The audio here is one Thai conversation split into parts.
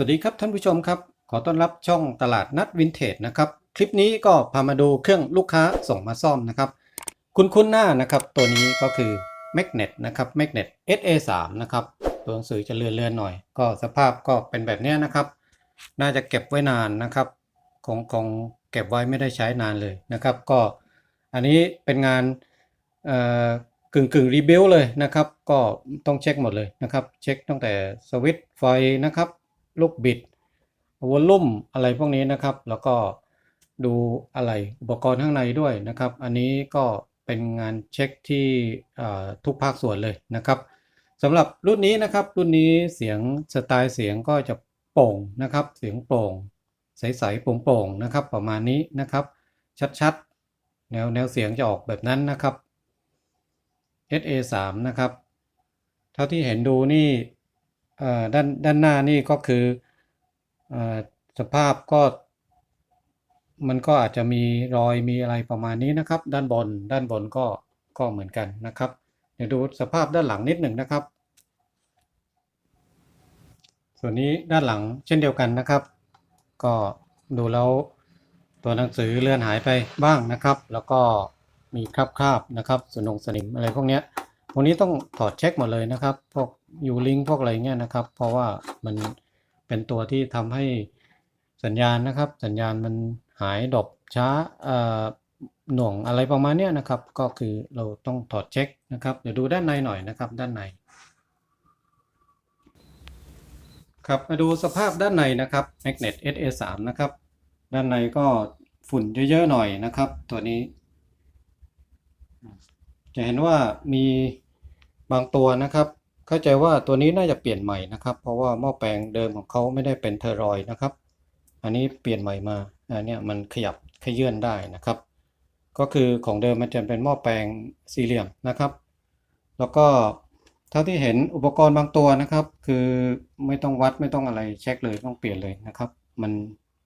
สวัสดีครับท่านผู้ชมครับ ขอต้อนรับช่องตลาดนัดวินเทจนะครับ คลิปนี้ก็พามาดูเครื่องลูกค้าส่งมาซ่อมนะครับ คุณคุ้นหน้านะครับ ตัวนี้ก็คือ Magnet นะครับ Magnet SA3 นะครับ ตัวหนังสือจะเลื่อนๆหน่อย ก็สภาพก็เป็นแบบนี้นะครับ น่าจะเก็บไว้นานนะครับคงคงเก็บไว้ไม่ได้ใช้นานเลยนะครับ ก็อันนี้เป็นงานเอ่อกึ่งกึ่งรีบิวเลยนะครับ ก็ต้องเช็คหมดเลยนะครับ เช็คตั้งแต่สวิตช์ไฟนะครับ ลูกบิดวอลลุ่มอะไรพวกนี้นะครับ แล้วก็ดูอะไรอุปกรณ์ข้างในด้วยนะครับ อันนี้ก็เป็นงานเช็คที่ทุกภาคส่วนเลยนะครับสำหรับรุ่นนี้นะครับ รุ่นนี้เสียงสไตล์เสียงก็จะโปร่งนะครับ เสียงโปร่ง ใสๆโปร่งๆนะครับ ประมาณนี้นะครับ ชัดๆ แนวแนวเสียงจะออกแบบนั้นนะครับ SA3 นะครับ เท่าที่เห็นดูนี่ ด้านด้านหน้านี่ก็คืออสภาพก็ มันก็อาจจะมีรอยมีอะไรประมาณนี้นะครับ ด้านบนด้านบนก็ก็เหมือนกันนะครับเดี๋ยวดูสภาพด้านหลังนิดหนึ่งนะครับ ส่วนนี้ด้านหลังเช่นเดียวกันนะครับ ก็ดูแล้วตัวหนังสือเลื่อนหายไปบ้างนะครับ แล้วก็มีคราบคราบๆนะครับสนงสนิมอะไรพวกเนี้ย พวกนี้ต้องถอดเช็คหมดเลยนะครับ พวกยูลิงพวกอะไรเงี้ยนะครับ เพราะว่ามันเป็นตัวที่ทำให้สัญญาณนะครับ สัญญาณมันหายดบช้าหน่วงอะไรประมาณเนี้ยนะครับ ก็คือเราต้องถอดเช็คนะครับ เดี๋ยวดูด้านในหน่อยนะครับ ด้านใน ครับมาดูสภาพด้านในนะครับ Magnet SA3 นะครับ ด้านในก็ฝุ่นเยอะๆหน่อยนะครับ ตัวนี้ จะเห็นว่ามีบางตัวนะครับ เข้าใจว่าตัวนี้น่าจะเปลี่ยนใหม่นะครับ เพราะว่าหม้อแปลงเดิมของเขาไม่ได้เป็นเทอรอยนะครับ อันนี้เปลี่ยนใหม่มาอันนี้มันขยับขยื่นได้นะครับ ก็คือของเดิมมันจะเป็นหม้อแปลงสี่เหลี่ยมนะครับ แล้วก็เท่าที่เห็นอุปกรณ์บางตัวนะครับ คือไม่ต้องวัดไม่ต้องอะไรเช็คเลยต้องเปลี่ยนเลยนะครับ มัน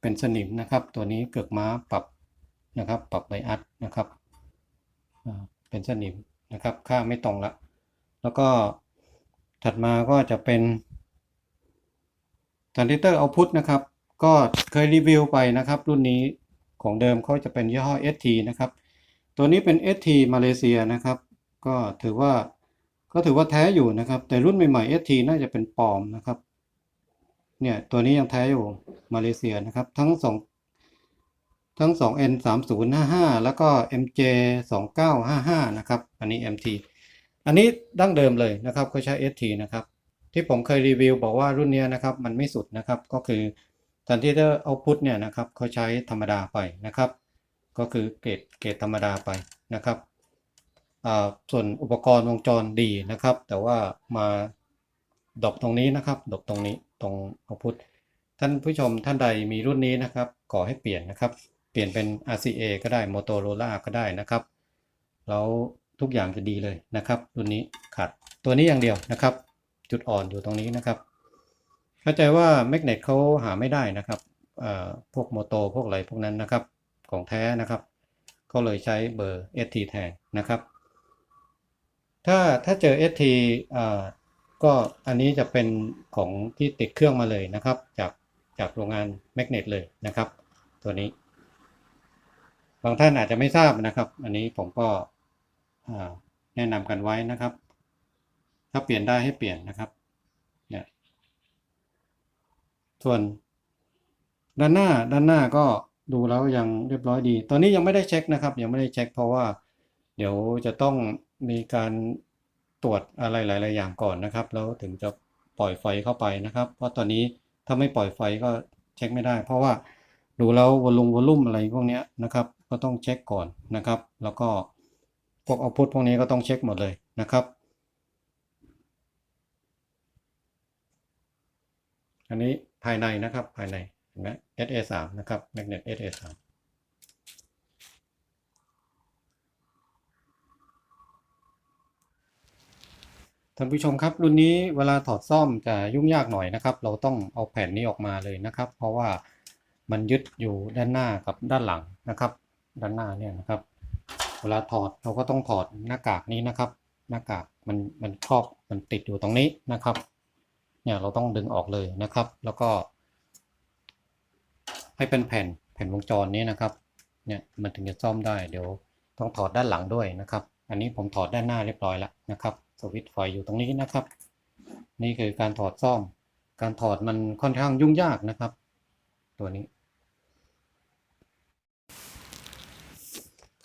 เป็นสนิมนะครับ ตัวนี้เกือกม้าปรับนะครับ ปรับไบอัสนะครับ เป็นสนิมนะครับค่าไม่ตรงละแล้วก็ถัดมาก็จะเป็น t ัน i ิเตอร์เอาพุทนะครับ ก็เคยรีวิวไปนะครับ รุ่นนี้ของเดิมเขาจะเป็นยี่ห้อ ST นะครับ ตัวนี้เป็น ST มาเลเซียนะครับ ก็ถือว่าก็ถือว่าแท้อยู่นะครับ แต่รุ่นใหม่ๆ ST น่าจะเป็นปลอมนะครับเนี่ยตัวนี้ยังแท้อยู่มาเลเซียนะครับ ทั้งสอง ทั้ง 2N 3 0 5 5 แล้วก็ MJ 2 9 5 5 นะครับ อันนี้ MT อันนี้ดั้งเดิมเลยนะครับเขาใช้ ST นะครับ ที่ผมเคยรีวิวบอกว่ารุ่นนี้นะครับมันไม่สุดนะครับ ก็คือทันที่จะเอาพุทเนี่ยนะครับเขาใช้ธรรมดาไปนะครับ ก็คือเกรดเกรดธรรมดาไปนะครับอ่าส่วนอุปกรณ์วงจรดีนะครับ แต่ว่ามาดอปตรงนี้นะครับดอปตรงนี้ตรงเอาพุทท่านผู้ชมท่านใดมีรุ่นนี้นะครับขอให้เปลี่ยนนะครับ เปลี่ยนเป็น RCA ก็ได้ Motorola ก็ได้นะครับ แล้วทุกอย่างจะดีเลยนะครับรุ่นนี้ขาดตัวนี้อย่างเดียวนะครับ จุดอ่อนอยู่ตรงนี้นะครับ เข้าใจว่า Magnet เขาหาไม่ได้นะครับพวกโมโตพวกอะไรพวกนั้นนะครับของแท้นะครับก็เลยใช้เบอร์ ST แทนนะครับ ถ้าถ้าเจอ ST อ่าก็อันนี้จะเป็นของที่ติดเครื่องมาเลยนะครับ จากจากโรงงาน Magnet เลยนะครับ ตัวนี้ บางท่านอาจจะไม่ทราบนะครับ อันนี้ผมก็แนะนำกันไว้นะครับ ถ้าเปลี่ยนได้ให้เปลี่ยนนะครับเนี่ยส่วนด้านหน้าด้านหน้าก็ดูแล้วยังเรียบร้อยดี ตอนนี้ยังไม่ได้เช็คนะครับ ยังไม่ได้เช็คเพราะว่า เดี๋ยวจะต้องมีการตรวจอะไรหลาย ๆ อย่างก่อนนะครับ แล้วถึงจะปล่อยไฟเข้าไปนะครับ เพราะตอนนี้ถ้าไม่ปล่อยไฟก็เช็คไม่ได้ เพราะว่าดูแล้ววอลลุ่มวอลลุ่มอะไรพวกเนี้ยนะครับ ก็ต้องเช็คก่อนนะครับ แล้วก็พวกเอาพุทพวกนี้ก็ต้องเช็คหมดเลยนะครับ อันนี้ภายในนะครับภายในเห็นไหม SA3 นะครับ Magnet SA3 ท่านผู้ชมครับรุ่นนี้เวลาถอดซ่อมจะยุ่งยากหน่อยนะครับ เราต้องเอาแผ่นนี้ออกมาเลยนะครับ เพราะว่ามันยึดอยู่ด้านหน้ากับด้านหลังนะครับ ด้านหน้าเนี่ยนะครับ เวลาถอดเราก็ต้องถอดหน้ากากนี้นะครับ หน้ากากมันมันครอบมันติดอยู่ตรงนี้นะครับ เนี่ยเราต้องดึงออกเลยนะครับ แล้วก็ ให้เป็นแผ่นแผ่นวงจรนี้นะครับ เนี่ยมันถึงจะซ่อมได้เดี๋ยวต้องถอดด้านหลังด้วยนะครับ อันนี้ผมถอดด้านหน้าเรียบร้อยแล้วนะครับสวิตช์ไฟอยู่ตรงนี้นะครับ นี่คือการถอดซ่อม การถอดมันค่อนข้างยุ่งยากนะครับ ตัวนี้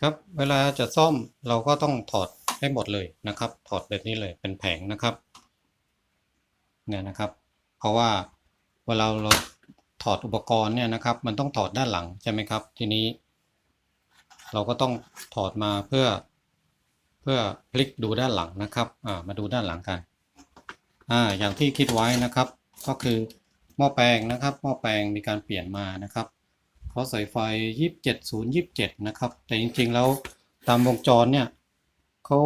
ครับเวลาจะซ่อมเราก็ต้องถอดให้หมดเลยนะครับ ถอดแบบนี้เลยเป็นแผงนะครับเนี่ยนะครับ เพราะว่าเวลาเราถอดอุปกรณ์เนี่ยนะครับ มันต้องถอดด้านหลังใช่ไหมครับ ทีนี้ เราก็ต้องถอดมาเพื่อ เพื่อพลิกดูด้านหลังนะครับอ่ามาดูด้านหลังกันอ่าอย่างที่คิดไว้นะครับ ก็คือหม้อแปลงนะครับหม้อแปลงมีการเปลี่ยนมานะครับ เขาใส่ไฟ 27027 นะครับ แต่จริงๆแล้วตามวงจรเนี่ยเขา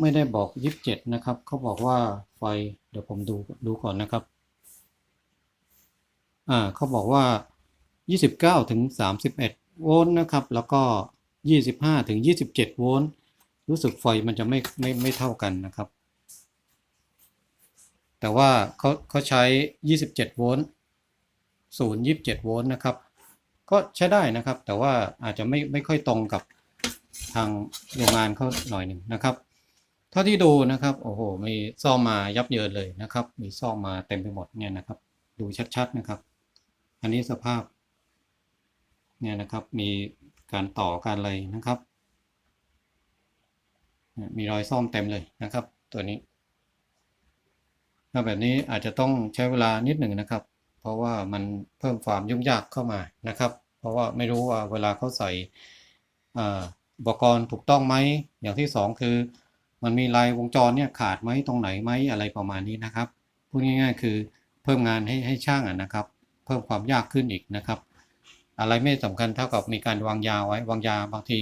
ไม่ได้บอก 27 นะครับเขาบอกว่าไฟเดี๋ยวผมดูดูก่อนนะครับอ่าเขาบอกว่า 29 ถึง 31 โวลต์นะครับ แล้วก็ 25 ถึง 27 โวลต์รู้สึกไฟมันจะไม่ไม่ไม่เท่ากันนะครับ แต่ว่าเขาเขาใช้ 27 โวลต์0 27 โวลต์นะครับ ก็ใช้ได้นะครับ แต่ว่าอาจจะไม่ไม่ค่อยตรงกับทางโรงงานเขาหน่อยหนึ่งนะครับ เท่าที่ดูนะครับโอ้โหมีซ่อมมายับเยินเลยนะครับ มีซ่อมมาเต็มไปหมดเนี่ยนะครับ ดูชัดๆนะครับ อันนี้สภาพเนี่ยนะครับมีการต่อการอะไรนะครับ มีรอยซ่อมเต็มเลยนะครับ ตัวนี้ถ้าแบบนี้อาจจะต้องใช้เวลานิดหนึ่งนะครับ ราะว่ามันเพิ่มความยุ่งยากเข้ามานะครับ เพราะว่าไม่รู้ว่าเวลาเขาใส่อุปกรณ์ถูกต้องไหมอย่างที่สองคือ มันมีลายวงจรเนี่ยขาดไหมตรงไหนไหมอะไรประมาณนี้นะครับพูดง่าย ๆ คือเพิ่มงานให้ให้ช่างนะครับ เพิ่มความยากขึ้นอีกนะครับ อะไรไม่สำคัญเท่ากับมีการวางยาไว้วางยาบางที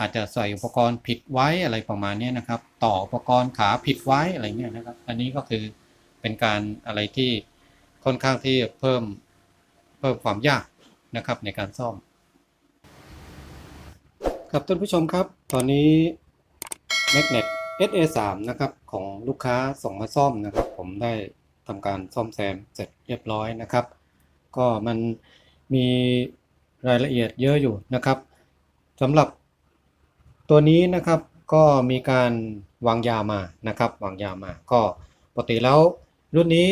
อาจจะใส่อุปกรณ์ผิดไว้อะไรประมาณนี้นะครับ ต่ออุปกรณ์ขาผิดไว้อะไรเงี้ยนะครับ อันนี้ก็คือเป็นการอะไรที่ ค่อนข้างที่เพิ่มเพิ่มความยากนะครับในการซ่อม ครับท่านผู้ชมครับ ตอนนี้ Magnet SA3 นะครับของลูกค้าส่งมาซ่อมนะครับ ผมได้ทำการซ่อมแซมเสร็จเรียบร้อยนะครับ ก็มันมีรายละเอียดเยอะอยู่นะครับสำหรับตัวนี้นะครับก็มีการวางยามานะครับ วางยามาก็ปกติแล้วรุ่นนี้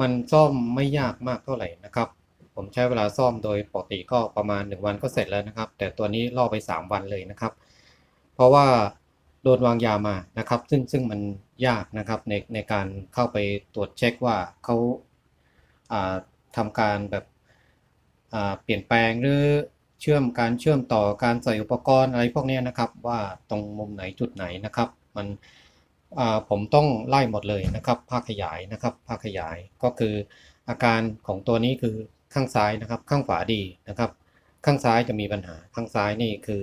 มันซ่อมไม่ยากมากเท่าไหร่นะครับ ผมใช้เวลาซ่อมโดยปกติก็ประมาณ 1 วันก็เสร็จแล้วนะครับ แต่ตัวนี้ล่อไป 3 วันเลยนะครับ เพราะว่าโดนวางยามานะครับ ซึ่งซึ่งมันยากนะครับในในการเข้าไปตรวจเช็คว่าเขาอ่าทำการแบบเปลี่ยนแปลงหรือเชื่อมการเชื่อมต่อการใส่อุปกรณ์อะไรพวกนี้นะครับ ว่าตรงมุมไหนจุดไหนนะครับ มัน ผมต้องไล่หมดเลยนะครับภาคขยายนะครับภาคขยายก็คือ อาการของตัวนี้คือข้างซ้ายนะครับ ข้างขวาดีนะครับ ข้างซ้ายจะมีปัญหาข้างซ้ายนี่คือ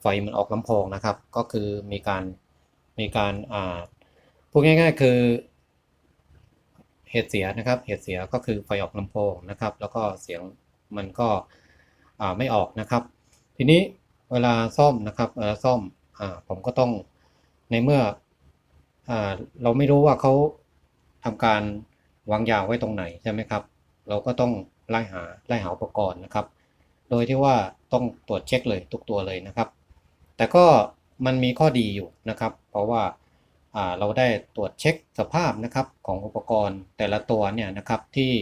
ไฟมันออกลำโพงนะครับ ก็คือมีการมีการอ่าพูดง่าย ๆ คือ เหตุเสียนะครับ เหตุเสียก็คือไฟออกลำโพงนะครับ แล้วก็เสียงมันก็อ่าไม่ออกนะครับ ทีนี้เวลาซ่อมนะครับเวลาซ่อมอ่าผมก็ต้องในเมื่อ เราไม่รู้ว่าเขาทำการวางยาไว้ตรงไหนใช่ไหมครับ เราก็ต้องไล่หาไล่หาอุปกรณ์นะครับ โดยที่ว่าต้องตรวจเช็คเลยทุกตัวเลยนะครับ แต่ก็มันมีข้อดีอยู่นะครับ เพราะว่าเราได้ตรวจเช็คสภาพนะครับของอุปกรณ์แต่ละตัวเนี่ยนะครับที่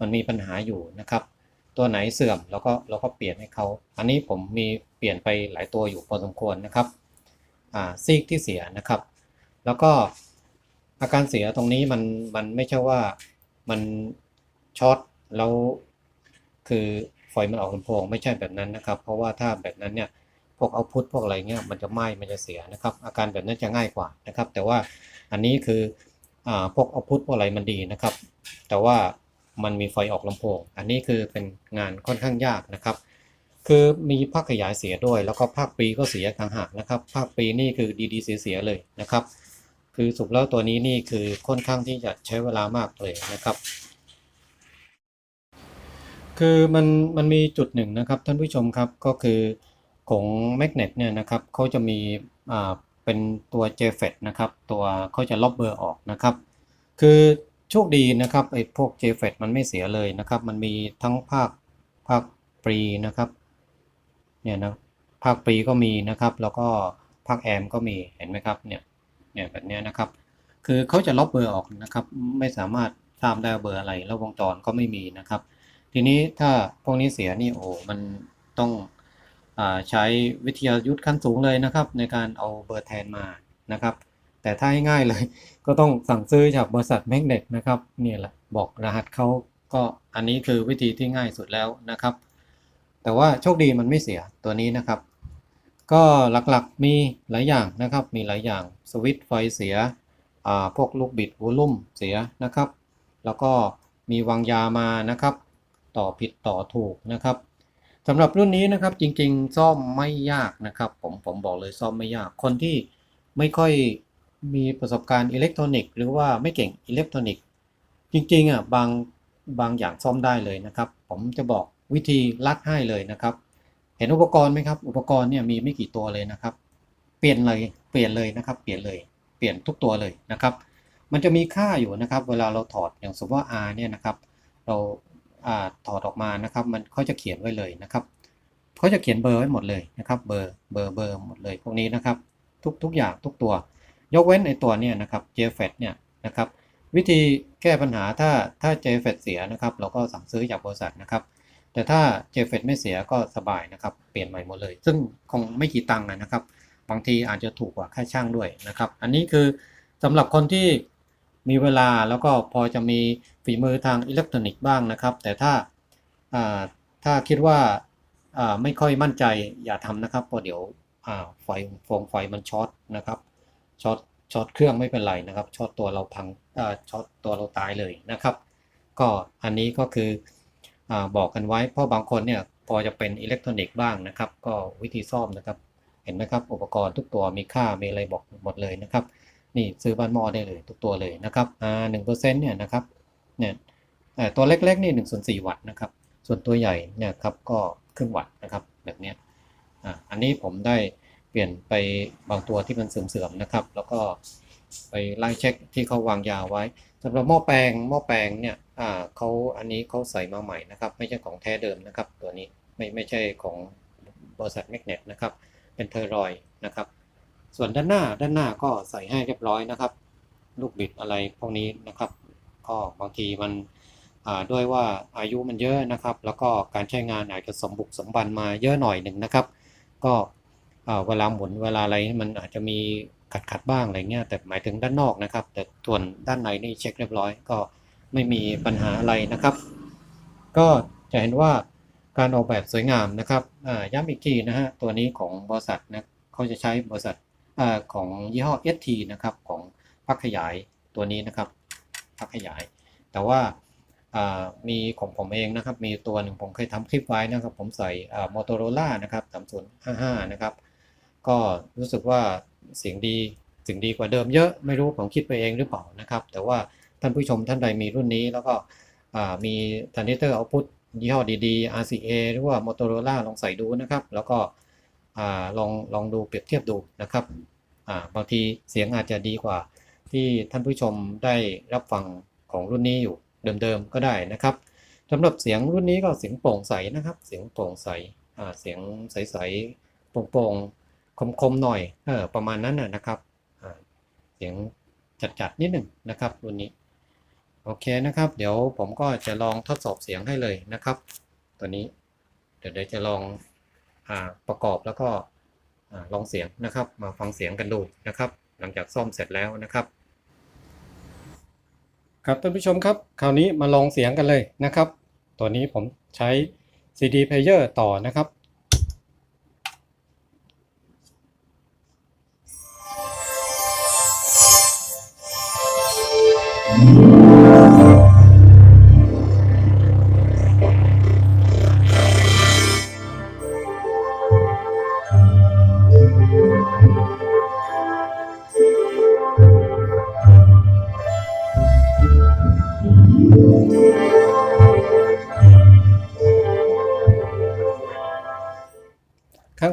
มันมีปัญหาอยู่นะครับ ตัวไหนเสื่อมเราก็เราก็เปลี่ยนให้เขา อันนี้ผมมีเปลี่ยนไปหลายตัวอยู่พอสมควรนะครับซีกที่เสียนะครับ แล้วก็อาการเสียตรงนี้มันมันไม่ใช่ว่ามันช็อตแล้วคือไฟมันออกลำโพงไม่ใช่แบบนั้นนะครับ เพราะว่าถ้าแบบนั้นเนี่ยพวกเอาพุทพวกอะไรเงี้ยมันจะไหม้มันจะเสียนะครับ อาการแบบนั้นจะง่ายกว่านะครับ แต่ว่าอันนี้คืออ่าพวกเอาพุทพวกอะไรมันดีนะครับ แต่ว่ามันมีไฟออกลำโพง อันนี้คือเป็นงานค่อนข้างยากนะครับ คือมีภาคขยายเสียด้วย แล้วก็ภาคปีก็เสียต่างหากนะครับ ภาคปีนี่คือดีๆเสียๆเลยนะครับ คือสุดแล้วตัวนี้นี่คือค่อนข้างที่จะใช้เวลามากเลยนะครับ คือมันมันมีจุดหนึ่งนะครับ ท่านผู้ชมครับก็คือของ Magnet เนี่ยนะครับเขาจะมีอ่าเป็นตัว JFET นะครับ ตัวเขาจะลบเบอร์ออกนะครับ คือโชคดีนะครับไอ้พวก JFET มันไม่เสียเลยนะครับ มันมีทั้งภาคภาคปรีนะครับเนี่ยนะภาคปรีก็มีนะครับ แล้วก็ภาคแอมก็มีเห็นไหมครับเนี่ย เนี่ยแบบนี้นะครับ คือเขาจะลบเบอร์ออกนะครับ ไม่สามารถทราบได้เบอร์อะไร แล้ววงจรก็ไม่มีนะครับ ทีนี้ถ้าพวกนี้เสียนี่โอ้มันต้องอใช้วิทยายุทธขั้นสูงเลยนะครับ ในการเอาเบอร์แทนมานะครับ แต่ถ้าให้ง่ายเลย ก็ต้องสั่งซื้อจากบริษัทแมกเนตนะครับนี่แหละบอกรหัสเขาก็อันนี้คือวิธีที่ง่ายสุดแล้วนะครับ แต่ว่าโชคดีมันไม่เสียตัวนี้นะครับ ก็หลักๆมีหลายอย่างนะครับ มีหลายอย่างสวิตช์ไฟเสียพวกลูกบิดวอลุ่มเสียนะครับ แล้วก็มีวางยามานะครับ ต่อผิดต่อถูกนะครับสำหรับรุ่นนี้นะครับจริงๆ ซ่อมไม่ยากนะครับ ผมผมบอกเลยซ่อมไม่ยาก คนที่ไม่ค่อยมีประสบการณ์อิเล็กทรอนิกส์หรือว่าไม่เก่งอิเล็กทรอนิกส์ จริงๆอะบางบางอย่างซ่อมได้เลยนะครับ ผมจะบอกวิธีลัดให้เลยนะครับ เห็นอุปกรณ์ไหมครับ อุปกรณ์เนี่ยมีไม่กี่ตัวเลยนะครับ เปลี่ยนเลย เปลี่ยนเลยนะครับ เปลี่ยนเลย เปลี่ยนทุกตัวเลยนะครับ มันจะมีค่าอยู่นะครับ เวลาเราถอดอย่างสมมติว่า R เนี่ยนะครับ เราอาถอดออกมานะครับ มันเขาจะเขียนไว้เลยนะครับเขาจะเขียนเบอร์ไว้หมดเลยนะครับ เบอร์ เบอร์ เบอร์หมดเลยพวกนี้นะครับ ทุกทุกอย่างทุกตัว ยกเว้นไอตัวเนี่ยนะครับ JFET เนี่ยนะครับ วิธีแก้ปัญหาถ้าถ้า JFET เสียนะครับ เราก็สั่งซื้อจากบริษัทนะครับ แต่ถ้า JFET ไม่เสียก็สบายนะครับ เปลี่ยนใหม่หมดเลย ซึ่งคงไม่กี่ตังค์นะครับ บางทีอาจจะถูกกว่าค่าช่างด้วยนะครับ อันนี้คือสำหรับคนที่มีเวลาแล้วก็พอจะมีฝีมือทางอิเล็กทรอนิกส์บ้างนะครับ แต่ถ้าถ้าคิดว่าไม่ค่อยมั่นใจอย่าทำนะครับเพราะเดี๋ยวไฟฟองไฟมันช็อตนะครับช็อตช็อตเครื่องไม่เป็นไรนะครับช็อตตัวเราพังช็อตตัวเราตายเลยนะครับ ก็อันนี้ก็คือ บอกกันไว้เพราะบางคนเนี่ยพอจะเป็นอิเล็กทรอนิกส์บ้างนะครับ ก็วิธีซ่อมนะครับ เห็นไหมครับอุปกรณ์ทุกตัวมีค่ามีอะไรบอกหมดเลยนะครับ นี่ซื้อบ้านหม้อได้เลยทุกตัวเลยนะครับอ่าหนึ่งเปอร์เซ็นต์เนี่ยนะครับเนี่ยตัวเล็กๆนี่หนึ่งส่วนสี่วัตต์นะครับ ส่วนตัวใหญ่เนี่ยครับก็ครึ่งวัตต์นะครับแบบเนี้ยอ่าอันนี้ผมได้เปลี่ยนไปบางตัวที่มันเสื่อมๆนะครับ แล้วก็ไปไล่เช็คที่เขาวางยาไว้ สำหรับหม้อแปลงหม้อแปลงเนี่ยอ่าเขาอันนี้เขาใส่มาใหม่นะครับ ไม่ใช่ของแท้เดิมนะครับ ตัวนี้ไม่ไม่ใช่ของบริษัทแมกเนตนะครับ เป็นเทอร์รอยนะครับ ส่วนด้านหน้าด้านหน้าก็ใส่ให้เรียบร้อยนะครับ ลูกบิดอะไรพวกนี้นะครับก็บางทีมันด้วยว่าอายุมันเยอะนะครับ แล้วก็การใช้งานอาจจะสมบุกสมบันมาเยอะหน่อยหนึ่งนะครับ ก็เวลาหมุนเวลาอะไรมันอาจจะมี ขัดขัดๆบ้างอะไรเงี้ยแต่หมายถึงด้านนอกนะครับ แต่ส่วนด้านในนี่เช็คเรียบร้อยก็ไม่มีปัญหาอะไรนะครับ ก็จะเห็นว่าการออกแบบสวยงามนะครับย้ำอีกทีนะฮะตัวนี้ของบริษัทนะเขาจะใช้บริษัทอของยี่ห้อ ST นะครับของพักขยายตัวนี้นะครับพักขยาย แต่ว่ามีของผมเองนะครับ มีตัวหนึ่งผมเคยทำคลิปไว้นะครับ ผมใส่มอ t o r o l a นะครับ3055 นะครับ ก็รู้สึกว่า เสียงดีเสียงดีกว่าเดิมเยอะไม่รู้ผมคิดไปเองหรือเปล่านะครับ แต่ว่าท่านผู้ชมท่านใดมีรุ่นนี้แล้วก็มีทันเดอร์เอาพุทยี่ห้อดีๆ RCA หรือว่า Motorola ลองใส่ดูนะครับ แล้วก็อลองลองดูเปรียบเทียบดูนะครับบางทีเสียงอาจจะดีกว่า ที่ท่านผู้ชมได้รับฟังของรุ่นนี้อยู่เดิมๆก็ได้นะครับสำหรับเสียงรุ่นนี้ก็เสียงโปร่งใสนะครับ เสียงโปร่งใสเสียงใสๆโปร่งๆ คมๆหน่อยเออประมาณนั้นนะนะครับเสียงจัดๆนิดหนึ่งนะครับรุ่นนี้โอเคนะครับ เดี๋ยวผมก็จะลองทดสอบเสียงให้เลยนะครับ ตัวนี้เดี๋ยวจะลองอประกอบแล้วก็ลองเสียงนะครับ มาฟังเสียงกันดูนะครับ หลังจากซ่อมเสร็จแล้วนะครับ ครับท่านผู้ชมครับ คราวนี้มาลองเสียงกันเลยนะครับ ตัวนี้ผมใช้ CD player ต่อนะครับ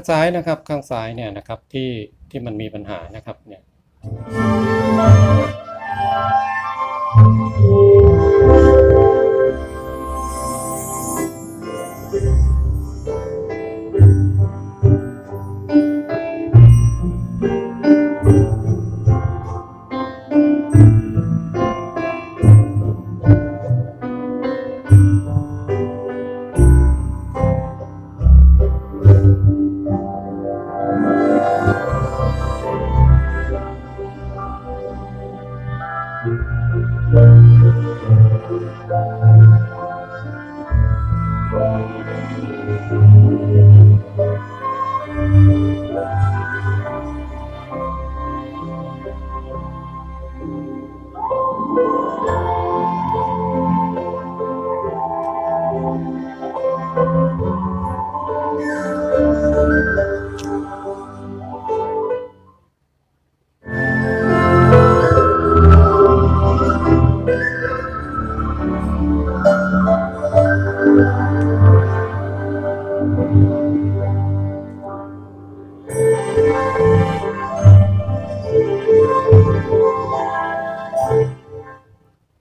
ซ้ายนะครับ ข้างซ้ายเนี่ยนะครับที่ที่มันมีปัญหานะครับเนี่ย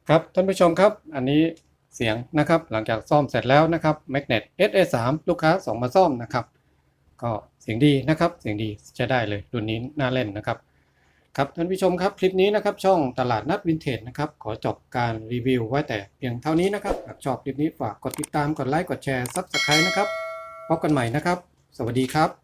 ครับท่านผู้ชมครับ อันนี้เสียงนะครับหลังจากซ่อมเสร็จแล้วนะครับ Magnet SA3 ลูกค้าส่งมาซ่อมนะครับก็เสียงดีนะครับเสียงดีใช้ได้เลยรุ่นนี้น่าเล่นนะครับครับท่านผู้ชมครับคลิปนี้นะครับช่องตลาดนัดวินเทจนะครับขอจบการรีวิวไว้แต่เพียงเท่านี้นะครับหากชอบคลิปนี้ฝากกดติดตามกดไลค์กดแชร์ซับสไครต์นะครับพบกันใหม่นะครับ สวัสดีครับ